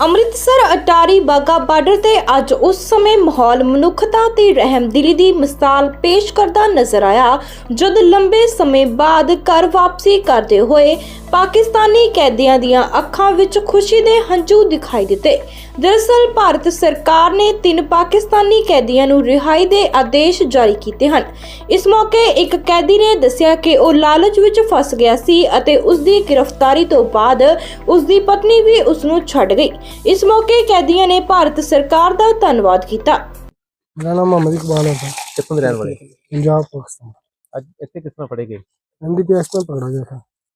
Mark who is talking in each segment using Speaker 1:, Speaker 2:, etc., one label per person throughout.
Speaker 1: ਅੰਮ੍ਰਿਤਸਰ, ਅਟਾਰੀ ਬਾਗਾ border ਤੇ ਅੱਜ ਉਸ ਸਮੇਂ ਮਾਹੌਲ ਮਨੁੱਖਤਾ ਤੇ ਰਹਿਮਦਿਲੀ ਦੀ ਮਿਸਾਲ ਪੇਸ਼ ਕਰਦਾ ਨਜ਼ਰ ਆਇਆ, ਜਦ ਲੰਬੇ ਸਮੇਂ ਬਾਅਦ ਘਰ ਵਾਪਸੀ ਕਰਦੇ ਹੋਏ ਪਾਕਿਸਤਾਨੀ ਕੈਦੀਆਂ ਦੀਆਂ ਅੱਖਾਂ ਵਿੱਚ ਖੁਸ਼ੀ ਦੇ ਹੰਝੂ ਦਿਖਾਈ ਦਿੱਤੇ। ਦਰਅਸਲ ਭਾਰਤ ਸਰਕਾਰ ਨੇ ਤਿੰਨ ਪਾਕਿਸਤਾਨੀ ਕੈਦੀਆਂ ਨੂੰ ਰਿਹਾਈ ਦੇ ਆਦੇਸ਼ ਜਾਰੀ ਕੀਤੇ ਹਨ। ਇਸ ਮੌਕੇ ਇੱਕ ਕੈਦੀ ਨੇ ਦੱਸਿਆ ਕਿ ਉਹ ਲਾਲਚ ਵਿੱਚ ਫਸ ਗਿਆ ਸੀ ਅਤੇ ਉਸ ਦੀ ਗ੍ਰਿਫਤਾਰੀ ਤੋਂ ਬਾਅਦ ਉਸ ਦੀ ਪਤਨੀ ਵੀ ਉਸ ਨੂੰ ਛੱਡ ਗਈ। ਇਸ ਮੌਕੇ ਕੈਦੀਆਂ ਨੇ ਭਾਰਤ ਸਰਕਾਰ ਦਾ ਧੰਨਵਾਦ ਕੀਤਾ।
Speaker 2: ਮੇਰਾ ਨਾਮ ਮੁਹੰਮਦ ਇਕਬਾਲ ਹੈ
Speaker 3: ਸਰ ਦੇ ਰਹਿਣ ਵਾਲੇ?
Speaker 2: ਪੰਜਾਬ ਪਾਕਿਸਤਾਨ।
Speaker 3: ਅੱਜ ਇੱਥੇ ਕਿਸ ਤਰ੍ਹਾਂ ਫੜੇ ਗਏ?
Speaker 4: ਐਨਡੀਪੀਐਸ ਤੋਂ ਪਕੜਾ ਗਿਆ
Speaker 3: ਸਰ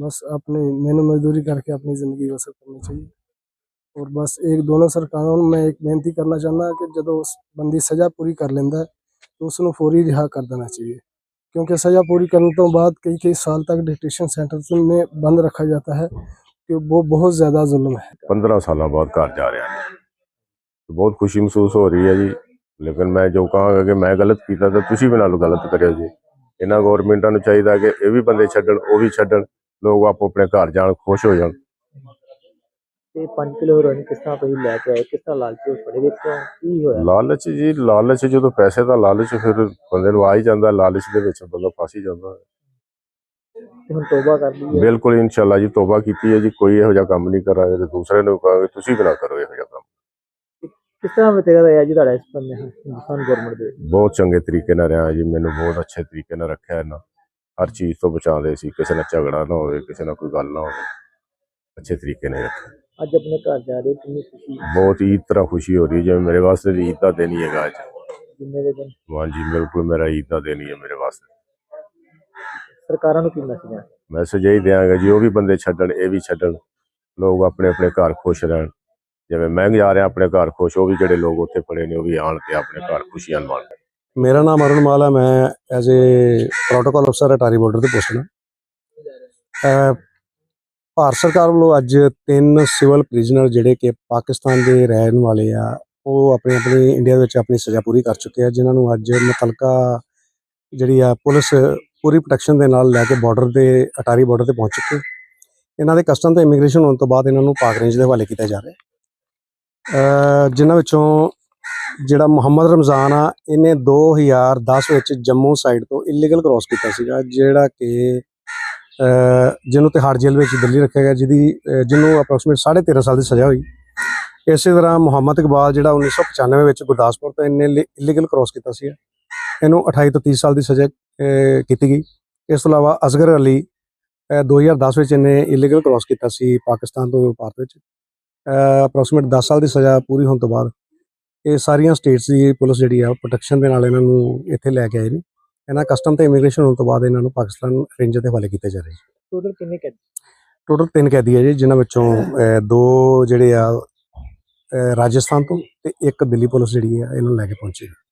Speaker 2: بس اپنے محنت مزدوری کر کے اپنی زندگی بسر کرنی چاہیے۔ اور بس ایک دونوں کرنا چاہوں کہ جدو بندی سجا پوری
Speaker 5: کر لینا تو دینا چاہیے۔ سزا پوری کرنے بند رکھا جاتا ہے بہت زیادہ ظلم ہے۔ پندرہ سال جا رہے ہیں بہت خوشی محسوس ہو رہی ہے جی۔ لیکن میں جو کہ میں جی۔ چاہیے کہ یہ بھی بندے وہ بھی چاہیے ਲੋਕ ਆਪੋ ਆਪਣੇ ਘਰ ਜਾਣ ਖੁਸ਼ ਹੋ ਜਾਣ।
Speaker 4: ਤੇ 5 ਕਿਲੋ ਹੈਰੋਇਨ ਕਿਸ ਤਰ੍ਹਾਂ ਤੁਸੀਂ ਲੈ ਕੇ ਆਏ? ਕਿਸ ਤਰ੍ਹਾਂ ਲਾਲਚੀ ਵਿੱਚ ਫੜੇ ਕਿਉਂ ਕੀ ਹੋਇਆ?
Speaker 5: ਲਾਲਚ ਜੀ ਲਾਲਚ ਜਦੋਂ ਪੈਸੇ ਦਾ ਲਾਲਚ ਫਿਰ ਬੰਦੇ ਨੂੰ ਆ ਹੀ ਜਾਂਦਾ ਲਾਲਚ ਦੇ ਵਿੱਚ ਬੰਦਾ ਫਸ ਹੀ ਜਾਂਦਾ।
Speaker 4: ਤੇ ਹੁਣ ਤੋਬਾ ਕਰ ਲਈ ਹੈ
Speaker 5: ਬਿਲਕੁਲ ਇਨਸ਼ਾਅੱਲਾ ਜੀ ਤੋਬਾ ਕੀਤੀ ਹੈ ਜੀ ਕੋਈ ਇਹੋ ਜਿਹਾ ਕੰਮ ਨਹੀਂ ਕਰਾਂਗੇ ਤੇ ਦੂਸਰੇ ਨੂੰ ਕਹਾਂਗੇ ਤੁਸੀਂ ਵੀ ਨਾ ਕਰੋ ਇਹੋ ਜਿਹਾ ਕੰਮ।
Speaker 4: ਕਿਸ ਤਰ੍ਹਾਂ ਵਿਤਰਿਆ ਰਿਹਾ ਜੀ ਤੁਹਾਡਾ ਇਸ ਬੰਦੇ ਹਿੰਦੁਸਤਾਨ ਗਵਰਨਮੈਂਟ ਦੇ ਵਿੱਚ?
Speaker 5: ਬਹੁਤ ਚੰਗੇ ਤਰੀਕੇ ਨਾਲ ਰਿਹਾ ਜੀ ਮੈਨੂੰ ਬਹੁਤ ਅੱਛੇ ਤਰੀਕੇ ਨਾਲ ਰੱਖਿਆ ਇਹਨਾਂ। ਹਰ ਚੀਜ਼ ਤੋਂ ਬਚਾਉਂਦੇ ਸੀ ਕਿਸੇ ਨਾਲ ਝਗੜਾ ਨਾ ਹੋਵੇ ਕਿਸੇ ਨਾਲ ਕੋਈ ਗੱਲ ਨਾ ਹੋਵੇ। ਅੱਛੇ ਤਰੀਕੇ ਨਾਲ ਰੱਖਿਆ।
Speaker 4: ਅੱਜ ਆਪਣੇ ਘਰ ਜਾ ਰਹੇ ਹੋ, ਕਿੰਨੀ ਖੁਸ਼ੀ
Speaker 5: ਬਹੁਤ ਈਦ ਤਰ੍ਹਾਂ ਖੁਸ਼ੀ ਹੋ ਰਹੀ ਹੈ ਜਿਵੇਂ ਮੇਰੇ ਵਾਸਤੇ ਈਦ ਦਾ ਦਿਨ ਹੀ ਹੈਗਾ ਅੱਜ।
Speaker 4: ਜਿੰਨੇ ਦੇ ਦਿਨ?
Speaker 5: ਹਾਂਜੀ ਬਿਲਕੁਲ ਮੇਰਾ ਈਦ ਦਾ ਦਿਨ ਹੀ ਹੈ ਮੇਰੇ ਵਾਸਤੇ।
Speaker 4: ਸਰਕਾਰਾਂ ਨੂੰ ਕੀ ਮੈਸੇਜ ਹੈ?
Speaker 5: ਮੈਸੇਜ ਇਹੀ ਦਿਆਂਗਾ ਜੀ ਉਹ ਵੀ ਬੰਦੇ ਛੱਡਣ ਇਹ ਵੀ ਛੱਡਣ। ਲੋਕ ਆਪਣੇ ਆਪਣੇ ਘਰ ਖੁਸ਼ ਰਹਿਣ। ਜਿਵੇਂ ਮੈਂ ਜਾ ਰਿਹਾ ਆਪਣੇ ਘਰ ਖੁਸ਼ ਉਹ ਵੀ ਜਿਹੜੇ ਲੋਕ ਉੱਥੇ ਪੜੇ ਨੇ ਉਹ ਵੀ ਆਣ ਤੇ ਆਪਣੇ ਘਰ ਖੁਸ਼ੀਆਂ ਮਾਣ।
Speaker 6: ਮੇਰਾ ਨਾਮ ਅਰੁਣ ਮਾਲ ਹੈ, ਮੈਂ ਐਜ਼ ਏ ਪ੍ਰੋਟੋਕਾਲ ਅਫਸਰ ਅਟਾਰੀ ਬਾਰਡਰ ਤੇ ਪੋਸਟ ਹਾਂ। ਭਾਰਤ ਸਰਕਾਰ ਵੱਲੋਂ ਅੱਜ ਤਿੰਨ ਸਿਵਲ ਪ੍ਰਿਜ਼ਨਰ ਜਿਹੜੇ ਕਿ ਪਾਕਿਸਤਾਨ ਦੇ ਰਹਿਣ ਵਾਲੇ ਆ, ਉਹ ਆਪਣੇ ਆਪਣੇ ਇੰਡੀਆ ਵਿੱਚ ਆਪਣੀ ਸਜ਼ਾ ਪੂਰੀ ਕਰ ਚੁੱਕੇ ਆ, ਜਿਨ੍ਹਾਂ ਨੂੰ ਅੱਜ ਮੁਤਲਕਾ ਜਿਹੜੀ ਆ ਪੁਲਿਸ ਪੂਰੀ ਪ੍ਰੋਟੈਕਸ਼ਨ ਦੇ ਨਾਲ ਲੈ ਕੇ ਬਾਰਡਰ ਦੇ ਅਟਾਰੀ ਬਾਰਡਰ ਤੇ ਪਹੁੰਚ ਚੁੱਕੇ। ਇਹਨਾਂ ਦੇ ਕਸਟਮ ਤੇ ਇਮੀਗ੍ਰੇਸ਼ਨ ਹੋਣ ਤੋਂ ਬਾਅਦ ਇਹਨਾਂ ਨੂੰ ਪਾਕ ਰੇਂਜ ਦੇ ਹਵਾਲੇ ਕੀਤਾ ਜਾ ਰਿਹਾ। ਜਿਨ੍ਹਾਂ ਵਿੱਚੋਂ ਜਿਹੜਾ ਮੁਹੰਮਦ ਰਮਜ਼ਾਨ ਆ ਇਹਨੇ 2010 ਵਿੱਚ ਜੰਮੂ ਸਾਈਡ ਤੋਂ ਇਲੀਗਲ ਕ੍ਰਾਸ ਕੀਤਾ ਸੀਗਾ ਜਿਹੜਾ ਕਿ ਜਿਹਨੂੰ ਤਿਹਾੜ ਜੇਲ੍ਹ ਵਿੱਚ ਦਿੱਲੀ ਰੱਖਿਆ ਗਿਆ ਜਿਹਦੀ ਜਿਹਨੂੰ ਅਪਰੋਕਸੀਮੇਟ 13.5 ਸਾਲ ਦੀ ਸਜ਼ਾ ਹੋਈ। ਇਸੇ ਤਰ੍ਹਾਂ ਮੁਹੰਮਦ ਇਕਬਾਲ ਜਿਹੜਾ 1995 ਵਿੱਚ ਗੁਰਦਾਸਪੁਰ ਤੋਂ ਇਹਨੇ ਇਲੀਗਲ ਕ੍ਰਾਸ ਕੀਤਾ ਸੀ ਇਹਨੂੰ 28 ਤੋਂ 30 ਸਾਲ ਦੀ ਸਜ਼ਾ ਕੀਤੀ ਗਈ। ਇਸ ਤੋਂ ਇਲਾਵਾ ਅਸਗਰ ਅਲੀ ਅਹ, 2010 ਵਿੱਚ ਇਹਨੇ ਇਲੀਗਲ ਕ੍ਰਾਸ ਕੀਤਾ ਸੀ ਪਾਕਿਸਤਾਨ ਤੋਂ ਭਾਰਤ ਵਿੱਚ। ਅਪਰੋਕਸੀਮੇਟ 10 ਸਾਲ ਦੀ ਸਜ਼ਾ ਪੂਰੀ ਹੋਣ ਤੋਂ ਬਾਅਦ। ਇਹ ਸਾਰੀਆਂ ਸਟੇਟਸ ਦੀ ਪੁਲਿਸ ਜਿਹੜੀ ਆ ਪ੍ਰੋਟੈਕਸ਼ਨ ਦੇ ਨਾਲ ਇਹਨਾਂ ਨੂੰ ਇੱਥੇ ਲੈ ਕੇ ਆਏ ਨੇ। ਇਹਨਾਂ ਕਸਟਮ ਤੇ ਇਮੀਗ੍ਰੇਸ਼ਨ ਹੋਣ ਤੋਂ ਬਾਅਦ ਇਹਨਾਂ ਨੂੰ ਪਾਕਿਸਤਾਨ ਰੇਂਜ ਦੇ ਹਵਾਲੇ ਕੀਤੇ ਜਾ ਰਹੇ
Speaker 4: ਟੋਟਲ ਕਿੰਨੇ ਕੈਦ?
Speaker 6: ਟੋਟਲ ਤਿੰਨ ਕੈਦੀ ਹੈ ਜੀ ਜਿਨ੍ਹਾਂ ਵਿੱਚੋਂ ਦੋ ਜਿਹੜੇ ਆ ਰਾਜਸਥਾਨ ਤੋਂ ਤੇ ਇੱਕ ਦਿੱਲੀ ਪੁਲਿਸ ਜਿਹੜੀ ਆ ਇਹਨੂੰ ਲੈ ਕੇ ਪਹੁੰਚੀ